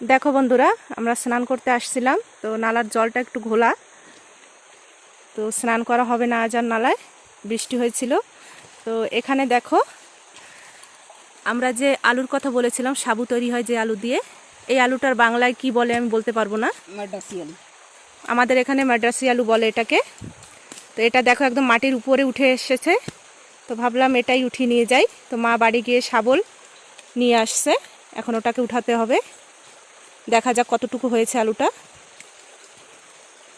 দেখো বন্ধুরা আমরা স্নান করতে আসছিলাম তো নালার জলটা একটু ঘোলা। তো স্নান করা হবে না আজ আর নালায় বৃষ্টি হয়েছিল। তো এখানে দেখো আমরা যে আলুর কথা বলেছিলাম সাবু তৈরি হয় যে আলু দিয়ে এই আলুটার বাংলায় কি বলে আমি বলতে পারব না। মাদ্রাসি আলু। আমাদের এখানে মাদ্রাসি আলু বলে এটাকে। তো এটা দেখো একদম মাটির উপরে উঠে এসেছে। তো ভাবলাম এটাই উঠিয়ে নিয়ে যাই। তো মা বাড়ি গিয়ে শাবল নিয়ে আসছে। এখন ওটাকে উঠাতে হবে। দেখা যাক কতটুকু হয়েছে আলুটা।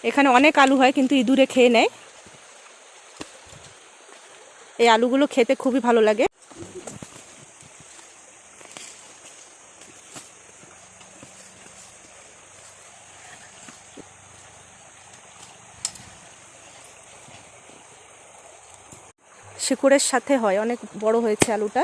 এখানে অনেক আলু হয়, কিন্তু ইঁদুরে খেয়ে নেয়। এই আলুগুলো খেতে খুবই ভালো লাগে। শিকড়ের সাথে হয়, অনেক বড় হয়েছে আলুটা।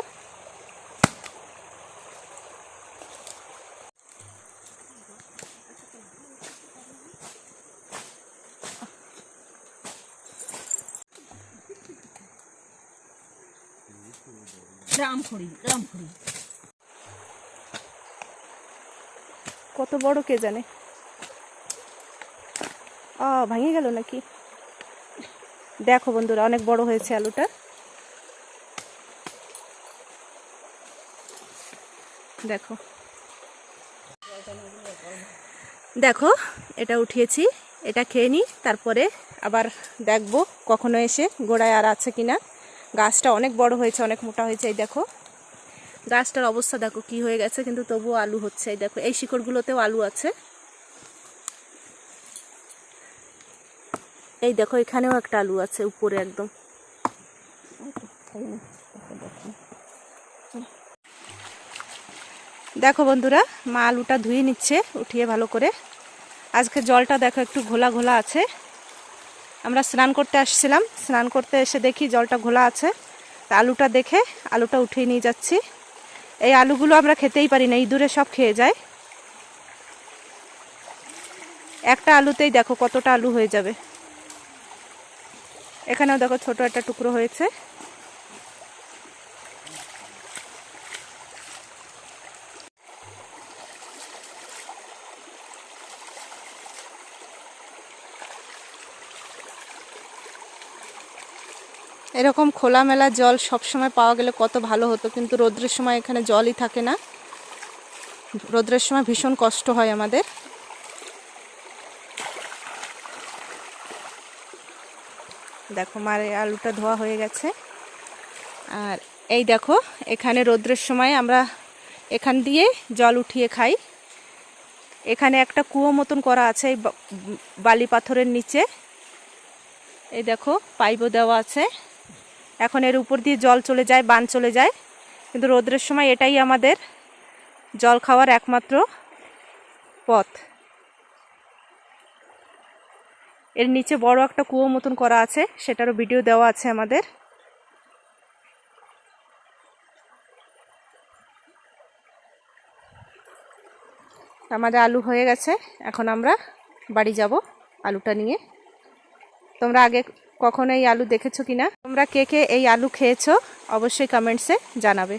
কত বড় কে জানে? ও ভেঙে গেল নাকি? দেখো বন্ধুরা, অনেক বড় হয়েছে আলুটা। দেখো। দেখো, এটা উঠিয়েছি, এটা খেয়ে নিই তারপরে আবার দেখব কখনো এসে গোড়ায় আর আছে কিনা। গাছটা অনেক বড় হয়েছে, অনেক মোটা হয়েছে, এই দেখো। গাছটার অবস্থা দেখো কি হয়ে গেছে, কিন্তু তবুও আলু হচ্ছে, এই দেখো। এই শিকড়গুলোতেও আলু আছে। এই দেখো, এখানেও একটা আলু আছে, উপরে একদম। দেখো বন্ধুরা, মা আলুটা ধুয়ে নিচ্ছে, উঠিয়ে ভালো করে। আজকে জলটা দেখো একটু ঘোলা ঘোলা আছে। আমরা স্নান করতে আসছিলাম। স্নান করতে এসে দেখি জলটা ঘোলা আছে। তা আলুটা দেখে আলুটা উঠিয়ে নিয়ে যাচ্ছি। এই আলুগুলো আমরা খেতেই পারি না, ইঁদুরে সব খেয়ে যায়। একটা আলুতেই দেখো কতটা আলু হয়ে যাবে। এখানেও দেখো ছোট একটা টুকরো হয়েছে। এরকম খোলামেলা জল সব সময় পাওয়া গেলে কত ভালো হতো, কিন্তু রোদ্রের সময় এখানে জলই থাকে না। রোদ্রের সময় ভীষণ কষ্ট হয় আমাদের। দেখো, মার আলুটা ধোয়া হয়ে গেছে। আর এই দেখো, এখানে রোদ্রের সময় আমরা এখান দিয়ে জল উঠিয়ে খাই। এখানে একটা কুয়ো মতন করা আছে এই বালি পাথরের নিচে। এই দেখো, পাইপও দেওয়া আছে। এখন এর উপর দিয়ে জল চলে যায়, বান চলে যায়। কিন্তু রোদ্রের সময় এটাই আমাদের জল খাওয়ার একমাত্র পথ। এর নিচে বড় একটা কুয়ো মতন করা আছে, সেটারও ভিডিও দেওয়া আছে আমাদের। আমাদের আলু হয়ে গেছে, এখন আমরা বাড়ি যাব আলুটা নিয়ে। তোমরা আগে কখনো এই আলু দেখেছ কিনা? তোমরা কে কে এই আলু খেয়েছো? অবশ্যই কমেন্টসে জানাবে।